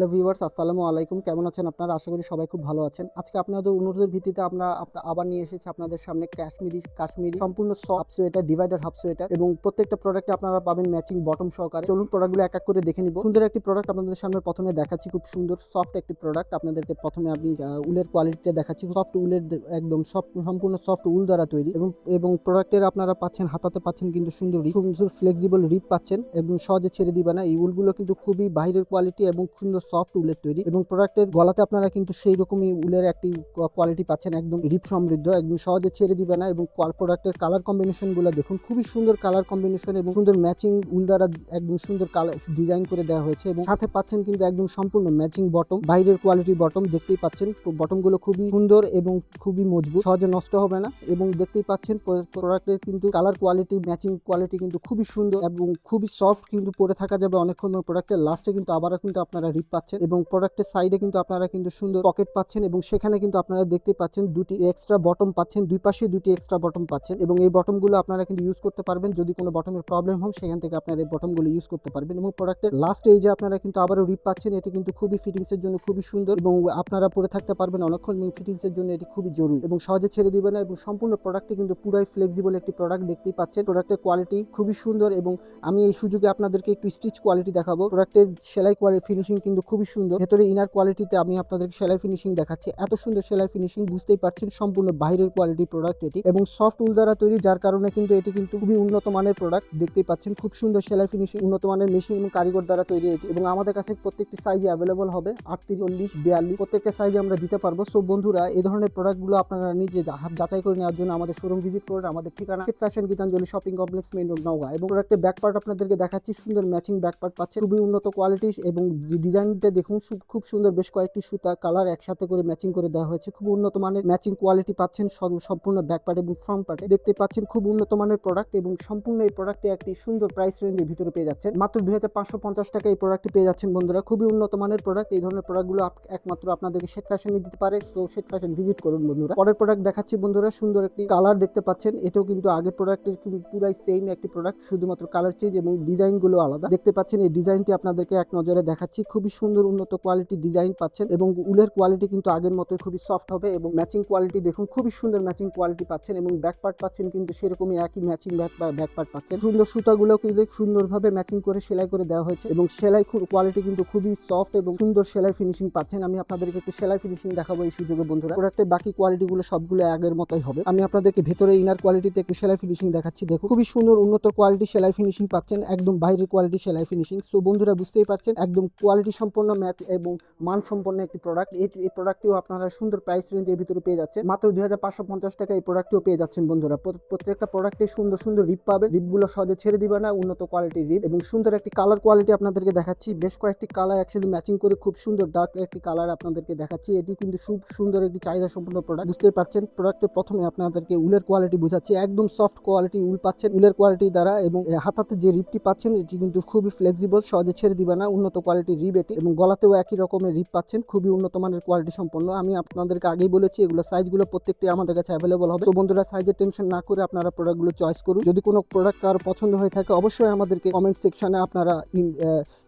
Hello viewers, আসসালামু আলাইকুম। কেমন আছেন আপনারা? আশা করি সবাই খুব ভালো আছেন। আজকে আপনাদের অনুরোধের ভিত্তিতে আমরা আবার নিয়ে এসেছি আপনাদের সামনে কাশ্মীরি কাশ্মীরি সম্পূর্ণ soft sweater divider half sweater এবং প্রত্যেকটা প্রোডাক্টে আপনারা পাবেন ম্যাচিং বটম সহকারে। চলুন প্রোডাক্টগুলো এক এক করে দেখে নিব। সুন্দর একটি প্রোডাক্ট আপনাদের সামনে প্রথমে দেখাচ্ছি, খুব সুন্দর সফট একটি প্রোডাক্ট আপনাদেরকে প্রথমে আমি উলের কোয়ালিটিটা দেখাচ্ছি। সফট উলের একদম সফট সম্পূর্ণ সফট উল দ্বারা তৈরি এবং এবং প্রোডাক্টের আপনারা পাচ্ছেন, হাতাতে পাচ্ছেন কিন্তু সুন্দর সুন্দর ফ্লেক্সিবল রিপ পাচ্ছেন এবং সহজে ছেড়ে দিবে না। এই উলগুলো কিন্তু খুবই বাইরের কোয়ালিটি এবং সুন্দর সফট উলের তৈরি এবং প্রোডাক্টের গলাতে আপনারা কিন্তু সেই রকমই উলের একটি কোয়ালিটি পাচ্ছেন, একদম রিপ সমৃদ্ধ, একদম সহজে ছেড়ে দিবে না এবং প্রোডাক্টের কালার কম্বিনেশনগুলো দেখুন, খুবই সুন্দর কালার কম্বিনেশন এবং সুন্দর ম্যাচিং উল দ্বারা একদম সুন্দর কালার ডিজাইন করে দেওয়া হয়েছে এবং সাথে পাচ্ছেন কিন্তু একদম সম্পূর্ণ ম্যাচিং বটম বাইরের কোয়ালিটির বটম দেখতেই পাচ্ছেন বটমগুলো খুবই সুন্দর এবং খুবই মজবুত, সহজে নষ্ট হবে না এবং দেখতেই পাচ্ছেন প্রোডাক্টের কিন্তু কালার কোয়ালিটি ম্যাচিং কোয়ালিটি কিন্তু খুবই সুন্দর এবং খুবই সফট কিন্তু পরে থাকা যাবে অনেকক্ষণ প্রোডাক্টের লাস্টে কিন্তু আবারও কিন্তু আপনারা রিপ পাচ্ছেন এবং প্রোডাক্টের সাইডে কিন্তু আপনারা কিন্তু সুন্দর পকেট পাচ্ছেন এবং সেখানে কিন্তু আপনারা দেখতে পাচ্ছেন দুটি এক্সট্রা বটম পাচ্ছেন, দুই পাশে দুটি এক্সট্রা বটম পাচ্ছেন এবং এই বটমগুলো আপনারা কিন্তু ইউজ করতে পারবেন। যদি কোনো বটমের প্রবলেম হয়, সেখান থেকে আপনারা এই বটমগুলো ইউজ করতে পারবেন এবং প্রোডাক্টের লাস্ট এই যে আপনারা কিন্তু আবারও রিপ পাচ্ছেন, এটি কিন্তু খুবই ফিটিংসের জন্য খুবই সুন্দর এবং আপনারা পরে থাকতে পারবেন অনেকক্ষণ এবং ফিটিংসের জন্য এটি খুবই জরুরি এবং সহজে ছেড়ে দিবে না এবং সম্পূর্ণ প্রোডাক্টটি কিন্তু পুরাই ফ্লেক্সিবল একটি প্রোডাক্ট দেখতেই পাচ্ছেন। প্রোডাক্টের কোয়ালিটি খুবই সুন্দর এবং আমি এই সুযোগে আপনাদেরকে একটু স্টিচ কোয়ালিটি দেখাবো। প্রোডাক্টের সেলাই কোয়ালিটি ফিনিশিং কিন্তু খুবই সুন্দর। ভেতরে ইনার কোয়ালিটিতে আমি আপনাদেরকে সেলাই ফিনিশিং দেখাচ্ছি। এত সুন্দর সেলাই ফিনিশিং বুঝতেই পারছেন সম্পূর্ণ বাইরের কোয়ালিটি প্রোডাক্ট এটি এবং সফট উল দ্বারা তৈরি, যার কারণে কিন্তু এটি কিন্তু খুবই উন্নত মানের প্রোডাক্ট দেখতেই পাচ্ছেন। খুব সুন্দর সেলাই ফিনিশিং উন্নত মানের মেশিন এবং কারিগর দ্বারা তৈরি এটি এবং আমাদের কাছে প্রত্যেকটি সাইজে অ্যাভেলেবল হবে। আটত্রিশ চল্লিশ বিয়াল্লিশ প্রত্যেকটা সাইজে আমরা দিতে পারব। সো বন্ধুরা, এই ধরনের প্রোডাক্টগুলো আপনারা নিজে যাচাই করে নেওয়ার জন্য আমাদের শোরুম ভিজিট করুন আমাদের ঠিকানা fashion Gitanjali shopping complex main road Naogaon এবং প্রোডাক্টের ব্যাক পার্ট আপনাদেরকে দেখাচ্ছি। সুন্দর ম্যাচিং ব্যাক পার্ট পাচ্ছেন। খুবই উন্নত কোয়ালিটি এবং ডিজাইনটা দেখুন খুব সুন্দর। বেশ কয়েকটি সুতা, কালার একসাথে করে ম্যাচিং করে দেওয়া হয়েছে। খুব উন্নত মানের ম্যাচিং কোয়ালিটি পাচ্ছেন সম্পূর্ণ ব্যাক পার্ট এবং ফ্রন্ট পার্টে। দেখতে পাচ্ছেন খুব উন্নত মানের প্রোডাক্ট এবং সম্পূর্ণ এই প্রোডাক্টে একটি সুন্দর প্রাইস রেঞ্জের ভিতরে পেয়ে যাচ্ছেন। মাত্র দুই হাজার পাঁচশো পঞ্চাশ টাকা এই প্রোডাক্টটি পেয়ে যাচ্ছেন বন্ধুরা। খুবই উন্নত মানের প্রোডাক্ট। এই ধরনের প্রোডাক্টগুলো একমাত্র আপনাদেরকে শেট ফ্যাশনে দিতে পারে। সো শেট ফ্যাশন ভিজিট করুন বন্ধুরা। পরের প্রোডাক্ট দেখাচ্ছি বন্ধুরা। সুন্দর একটি কালার দেখতে পাচ্ছেন। এটাও কিন্তু আগের প্রোডাক্টের পুরাই সেম একটি প্রোডাক্ট। শুধুমাত্র কালার চেঞ্জ এবং ডিজাইনগুলো আলাদা। দেখতে পাচ্ছেন এই ডিজাইনটি আপনাদেরকে এক নজরে দেখাচ্ছি। খুবই সুন্দর উন্নত কোয়ালিটি ডিজাইন পাচ্ছেন এবং উলের কোয়ালিটি কিন্তু আগের মতোই খুবই সফট হবে এবং ম্যাচিং কোয়ালিটি দেখুন, খুবই সুন্দর ম্যাচিং কোয়ালিটি পাচ্ছেন এবং ব্যাক পার্ট পাচ্ছেন কিন্তু সেরকমই একই ম্যাচিং ব্যাক পার্ট পাচ্ছেন। সুন্দর সুতাগুলো কিন্তু সুন্দরভাবে ম্যাচিং করে সেলাই করে দেওয়া হয়েছে এবং সেলাই কোয়ালিটি কিন্তু খুবই সফট এবং সুন্দর সেলাই ফিনিশিং পাচ্ছেন। আমি আপনাদেরকে একটু সেলাই ফিনিশিং দেখাবো এই সুযোগে, বন্ধুরা। প্রোডাক্টের বাকি কোয়ালিটিগুলো সবগুলো আগের মতোই হবে। আমি আপনাদেরকে ভেতরে ইনার কোয়ালিটিতে একটু সেলাই ফিনিশিং দেখাচ্ছি। দেখুন, খুবই সুন্দর উন্নত কোয়ালিটি সেলাই ফিনিশিং পাচ্ছেন, একদম বাইরের কোয়ালিটি সেলাই ফিনিশিং সো বন্ধুরা, বুঝতেই পারছেন, একদম কোয়ালিটি সম্পন্ন ম্যাচ এবং মান সম্পন্ন একটি প্রোডাক্ট এই এই প্রোডাক্টটিও আপনারা সুন্দর প্রাইস রেঞ্জের ভিতরে পেয়ে যাচ্ছেন। মাত্র দুই হাজার পাঁচশো পঞ্চাশ টাকা এই প্রোডাক্টটিও পেয়ে যাচ্ছেন বন্ধুরা। প্রত্যেকটা প্রোডাক্টে সুন্দর সুন্দর রিপ পাবেন। রিপগুলো সহজে ছেড়ে দিবে না, উন্নত কোয়ালিটির রিপ এবং সুন্দর একটি কালার কোয়ালিটি আপনাদেরকে দেখাচ্ছি। বেশ কয়েকটি কালার একসাথে ম্যাচিং করে খুব সুন্দর ডার্ক একটি কালার আপনাদেরকে দেখাচ্ছি। এটি কিন্তু খুব সুন্দর একটি চাহিদা সম্পন্ন প্রোডাক্ট বুঝতেই পারছেন প্রোডাক্টে প্রথমে আপনাদেরকে উলের কোয়ালিটি বোঝাচ্ছি। একদম সফট কোয়ালিটি উল পাচ্ছেন, উলের কোয়ালিটি দ্বারা এবং হাতাতে যে রিপটি পাচ্ছেন, এটি কিন্তু খুবই ফ্লেক্সিবল সহজে ছেড়ে দিবে না, উন্নত কোয়ালিটির রিপ এটি। এবং গলাতেও একই রকমের রিপ পাচ্ছেন, খুবই উন্নত মানের কোয়ালিটি সম্পন্ন। আমি আপনাদেরকে আগেই বলেছি, এগুলো সাইজগুলো প্রত্যেকটি আমাদের কাছে অ্যাভেলেবল হবে। তো বন্ধুরা সাইজের টেনশন না করে আপনারা প্রোডাক্টগুলো চয়েস করুন। যদি কোনো প্রোডাক্ট কারও পছন্দ হয়ে থাকে, অবশ্যই আমাদেরকে কমেন্ট সেকশনে আপনারা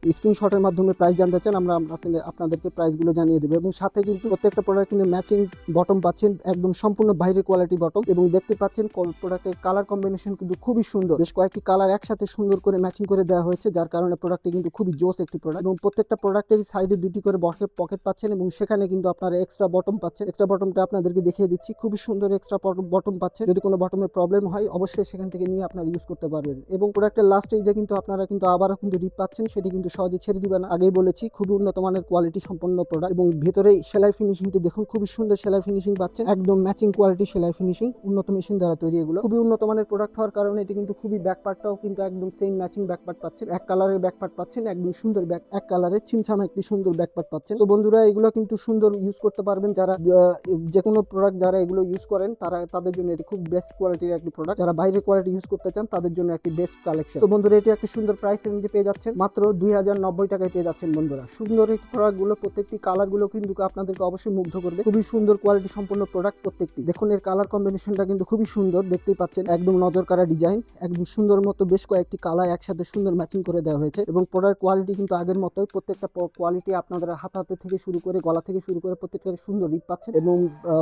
স্ক্রিনশটের মাধ্যমে প্রাইস জানতে চান, আমরা আপনাদের- আপনাদেরকে প্রাইসগুলো জানিয়ে দেবো। এবং সাথে কিন্তু প্রত্যেকটা প্রোডাক্ট কিন্তু ম্যাচিং বটম পাচ্ছেন, একদম সম্পূর্ণ বাইরের কোয়ালিটি বটম এবং দেখতে পাচ্ছেন প্রোডাক্টের কালার কম্বিনেশন কিন্তু খুবই সুন্দর। বেশ কয়েকটি কালার একসাথে সুন্দর করে ম্যাচিং করে দেওয়া হয়েছে, যার কারণে প্রোডাক্টটি কিন্তু খুবই জোস একটি প্রোডাক্ট এবং প্রত্যেকটা প্রোডাক্টেরই সাইডে দুটি করে বসে পকেট পাচ্ছেন, এবং সেখানে কিন্তু আপনারা এক্সট্রা বটম পাচ্ছেন। এক্সট্রা বটমটা আপনাদেরকে দেখিয়ে দিচ্ছি, খুবই সুন্দর এক্সট্রা বটম পাচ্ছেন। যদি কোনো বটমের প্রবলেম হয়, অবশ্যই সেখান থেকে নিয়ে আপনারা ইউজ করতে পারবেন। এবং প্রোডাক্টের লাস্ট যে কিন্তু আপনারা কিন্তু আবারও কিন্তু রিপ পাচ্ছেন, সেটি কিন্তু সহজে ছেড়ে দিবে না আগেই বলেছি, খুবই উন্নত মানের কোয়ালিটি সম্পন্ন প্রোডাক্ট এবং ভেতরে সেলাই ফিনিশিংটি দেখুন, খুবই সুন্দর সেলাই ফিনিশিং পাচ্ছেন। একদম ম্যাচিং কোয়ালিটি সেলাই ফিনিশিং উন্নত মেশিন দ্বারা তৈরি এগুলো। খুবই উন্নত মানের প্রোডাক্ট হওয়ার কারণে এটি কিন্তু খুবই ব্যাক পার্টটাও কিন্তু একদম সেম ম্যাচিং ব্যাক পার্ট পাচ্ছেন। এক কালারের ব্যাক পার্ট পাচ্ছেন, একদম সুন্দর ব্যাক এক কালারের ছিমছাম একটি সুন্দর ব্যাক পার্ট পাচ্ছেন। তো বন্ধুরা, এগুলো কিন্তু সুন্দর ইউজ করতে পারবেন যারা যে কোনো প্রোডাক্ট যারা এগুলো ইউজ করেন, তারা, তাদের জন্য এটি খুব বেস্ট কোয়ালিটির একটি প্রোডাক্ট যারা বাইরের কোয়ালিটি ইউজ করতে চান, তাদের জন্য একটি বেস্ট কালেকশন তো বন্ধুরা, এটি একটি সুন্দর প্রাইস রেঞ্জে পেয়ে যাচ্ছেন। মাত্র দুই হাজার হাজার নব্বই টাকায় পেয়ে যাচ্ছেন বন্ধুরা। সুন্দর এই প্রোডাক্টগুলো প্রত্যেকটি কালারগুলো কিন্তু আপনাদেরকে অবশ্যই মুগ্ধ করবে। খুবই সুন্দর কোয়ালিটি সম্পন্ন প্রোডাক্ট প্রত্যেকটি। দেখুন এর কালার কম্বিনেশনটা কিন্তু খুবই সুন্দর, দেখতেই পাচ্ছেন, একদম নজর কাড়া ডিজাইন একদম সুন্দর মতো বেশ কয়েকটি কালার একসাথে সুন্দর ম্যাচিং করে দেওয়া হয়েছে এবং প্রোডাক্ট কোয়ালিটি কিন্তু আগের মতোই প্রত্যেকটা কোয়ালিটি আপনারা হাত হাতে থেকে শুরু করে, গলা থেকে শুরু করে প্রত্যেকটা সুন্দর রিপ পাচ্ছেন এবং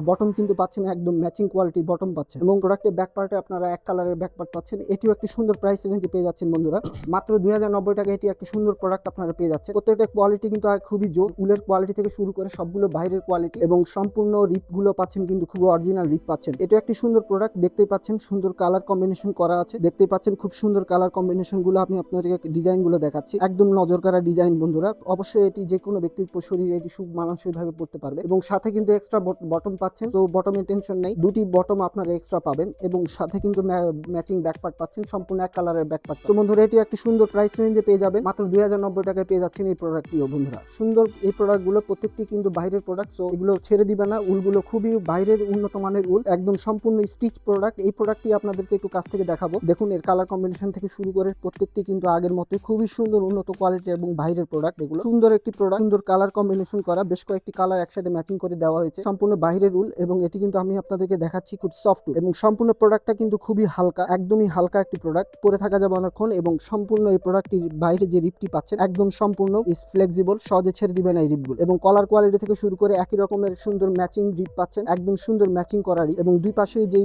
বটম কিন্তু পাচ্ছেন, একদম ম্যাচিং কোয়ালিটির বটম পাচ্ছেন এবং প্রোডাক্টের ব্যাক পার্টে আপনারা এক কালারের ব্যাক পার্ট পাচ্ছেন। এটিও একটি সুন্দর প্রাইস রেঞ্জে পেয়ে যাচ্ছেন বন্ধুরা। মাত্র দুই হাজার নব্বই টাকা এটি একটি সুন্দর প্রোডাক্ট আপনারা পেয়ে যাচ্ছেন। প্রত্যেকটা কোয়ালিটি কিন্তু খুবই জোর। উলের কোয়ালিটি থেকে শুরু করে সবগুলো বাইরের কোয়ালিটি এবং সম্পূর্ণ রিপগুলো পাচ্ছেন কিন্তু খুব অরিজিনাল রিপ পাচ্ছেন। এটা একটি সুন্দর প্রোডাক্ট দেখতেই পাচ্ছেন, সুন্দর কালার কম্বিনেশন করা আছে। দেখতেই পাচ্ছেন খুব সুন্দর কালার কম্বিনেশনগুলো আমি আপনাদেরকে ডিজাইনগুলো দেখাচ্ছি। একদম নজর কাড়া ডিজাইন বন্ধুরা। অবশ্যই এটি যে কোনো ব্যক্তির শরীরে এটি খুব ভাবে পড়তে পারবে এবং সাথে কিন্তু এক্সট্রা বটম পাচ্ছেন। তো বটমের টেনশন নেই। দুটি বটম আপনারা এক্সট্রা পাবেন এবং সাথে কিন্তু ম্যাচিং ব্যাকপার্ট পাচ্ছেন। সম্পূর্ণ এক কালারের ব্যাকপার্ট তো বন্ধুরা, এটি একটি সুন্দর প্রাইস রেঞ্জে পেয়ে যাবেন। মাত্র দুই হাজার নব্বই টাকায় পেয়ে যাচ্ছেন এই প্রোডাক্ট প্রোডাক্টটিও বন্ধুরা। সুন্দর এই প্রোডাক্টগুলো প্রত্যেকটি কিন্তু বাইরের প্রোডাক্ট সো এগুলো ছেড়ে দিবে না। উলগুলো খুবই বাইরের উন্নত মানের উল, একদম সম্পূর্ণ স্টিচ প্রোডাক্ট এই প্রোডাক্টটি আপনাদেরকে একটু কাছ থেকে দেখাবো। দেখুন, এর কালার কম্বিনেশন থেকে শুরু করে প্রত্যেকটি কিন্তু আগের মতোই খুবই সুন্দর উন্নত কোয়ালিটি এবং বাইরের প্রোডাক্ট এগুলো। সুন্দর একটি প্রোডাক্ট সুন্দর কালার কম্বিনেশন করা। বেশ কয়েকটি কালার একসাথে ম্যাচিং করে দেওয়া হয়েছে। সম্পূর্ণ বাইরের উল এবং এটি কিন্তু আমি আপনাদেরকে দেখাচ্ছি খুব সফট এবং সম্পূর্ণ প্রোডাক্টটা কিন্তু খুবই হালকা, একদমই হালকা একটি প্রোডাক্ট পরে থাকা যাবে অনেকক্ষণ এবং সম্পূর্ণ এই প্রোডাক্টটির বাইরে যে রিপটি পাচ্ছেন। একদম সম্পূর্ণ ইস ফ্লেক্সিবল সহজে ছেড়ে দিবে না এই রিপগুলো এবং কলার কোয়ালিটি থেকে শুরু করে একই রকমের সুন্দর ম্যাচিং রিপ পাচ্ছেন। একদম সুন্দর ম্যাচিং করা রিপ এবং দুই পাশে যে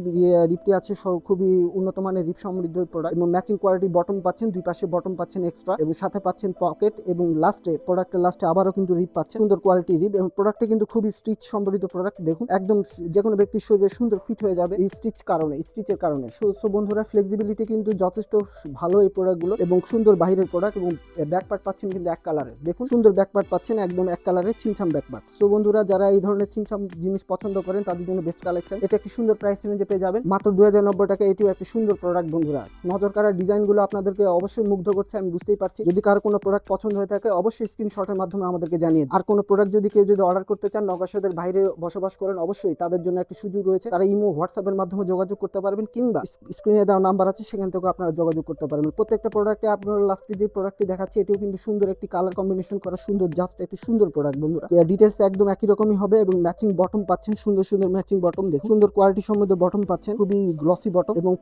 রিপটি আছে খুবই উন্নত মানের রিপ সমৃদ্ধ প্রোডাক্ট এবং ম্যাচিং কোয়ালিটি বটম পাচ্ছেন, দুই পাশে বটম পাচ্ছেন এক্সট্রা এবং সাথে পাচ্ছেন পকেট এবং লাস্টে প্রোডাক্টের লাস্টে আবারও কিন্তু রিপ পাচ্ছেন। সুন্দর কোয়ালিটি রিপ এবং প্রোডাক্টটা কিন্তু খুবই স্টিচ সমৃদ্ধ প্রোডাক্ট দেখুন, একদম যে কোনো ব্যক্তির শরীরে সুন্দর ফিট হয়ে যাবে এই স্টিচ কারণে স্টিচের কারণে। সো বন্ধুরা ফ্লেক্সিবিলিটি কিন্তু যথেষ্ট ভালো এই প্রোডাক্টগুলো এবং সুন্দর বাইরের প্রোডাক্ট এবং ব্যাক পার্ট পাচ্ছেন কিন্তু এক কালারের দেখুন, সুন্দর ব্যাক পার্ট পাচ্ছেন, একদম এক কালারের ছিমছাম ব্যাক পার্ট সো বন্ধুরা, যারা এই ধরনের ছিমছাম জিনিস পছন্দ করেন, তাদের জন্য বেস্ট কালেকশন এটা একটি সুন্দর প্রাইস রেঞ্জে পেয়ে যাবেন। মাত্র দুই হাজার নব্বই টাকা এটিও একটি সুন্দর প্রোডাক্ট বন্ধুরা। নজর কাড়া ডিজাইনগুলো আপনাদেরকে অবশ্যই মুগ্ধ করছে, আমি বুঝতেই পারছি। যদি কারও কোনো প্রোডাক্ট পছন্দ হয়ে থাকে, অবশ্যই স্ক্রিনশটের মাধ্যমে আমাদেরকে জানিয়ে আর কোনো প্রোডাক্ট যদি কেউ যদি অর্ডার করতে চান নগাশাদের বাইরে বসবাস করেন, অবশ্যই তাদের জন্য একটি সুযোগ রয়েছে। তারা ইমো হোয়াটসঅ্যাপের মাধ্যমে যোগাযোগ করতে পারবেন, কিংবা স্ক্রিনে দেওয়া নাম্বার আছে, সেখান থেকে আপনারা যোগাযোগ করতে পারবেন। প্রত্যেকটা প্রোডাক্টে আপনার লাস্টে যে প্রোডাক্টটি দেখাচ্ছে এটিও কিন্তু সুন্দর একটি কালার কম্বিনেশন করা সুন্দর জাস্ট একটি সুন্দর প্রোডাক্ট বন্ধুরা। ডিটেলস একদম একই রকমই হবে এবং ম্যাচিং বটম পাচ্ছেন, সুন্দর সুন্দর ম্যাচিং বটম দেখুন। সুন্দর কোয়ালিটি সম্বন্ধ বটম পাচ্ছেন, খুবই গ্লসি বটম এবং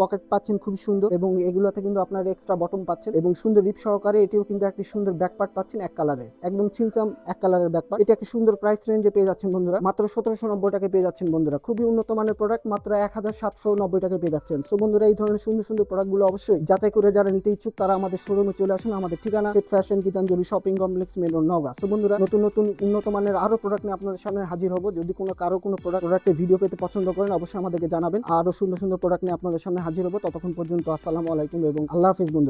পকেট পাচ্ছেন খুবই সুন্দর এবং এগুলোতে কিন্তু আপনার এক্সট্রা বটম পাচ্ছেন এবং সুন্দর রিপ সহকারে এটিও কিন্তু একটি সুন্দর ব্যাক পার্ট পাচ্ছেন এক কালারের একদম ছিমচাম এক কালারের ব্যাক পার্ট এটা একটি সুন্দর প্রাইস রেঞ্জে পেয়ে যাচ্ছেন বন্ধুরা। মাত্র সতেরোশো নব্বই টাকা পেয়ে যাচ্ছেন বন্ধুরা। খুবই উন্নত মানের প্রোডাক্ট মাত্র এক হাজার সাতশো নব্বই টাকা পেয়ে যাচ্ছেন। সো বন্ধুরা, এই ধরনের সুন্দর সুন্দর প্রোডাক্টগুলো অবশ্যই যাচাই করে যারা নিতে ইচ্ছুক, তারা আমাদের শোরুমে চলে আসুন, আমাদের ঠিকানা fit fashion Gitanjali shopping complex road Naogaon so বন্ধুরা, নতুন নতুন উন্নত মানের আরও প্রোডাক্ট নিয়ে আপনাদের সামনে হাজির হব। যদি কোনো কারও কোনো প্রোডাক্ট প্রোডাক্টের ভিডিও পেতে পছন্দ করেন, অবশ্যই আমাদেরকে জানাবেন। আরও সুন্দর সুন্দর প্রোডাক্ট নিয়ে আপনাদের সামনে হাজির হব। ততক্ষণ পর্যন্ত আসসালামু আলাইকুম এবং আল্লাহ হাফিজ বন্ধুরা।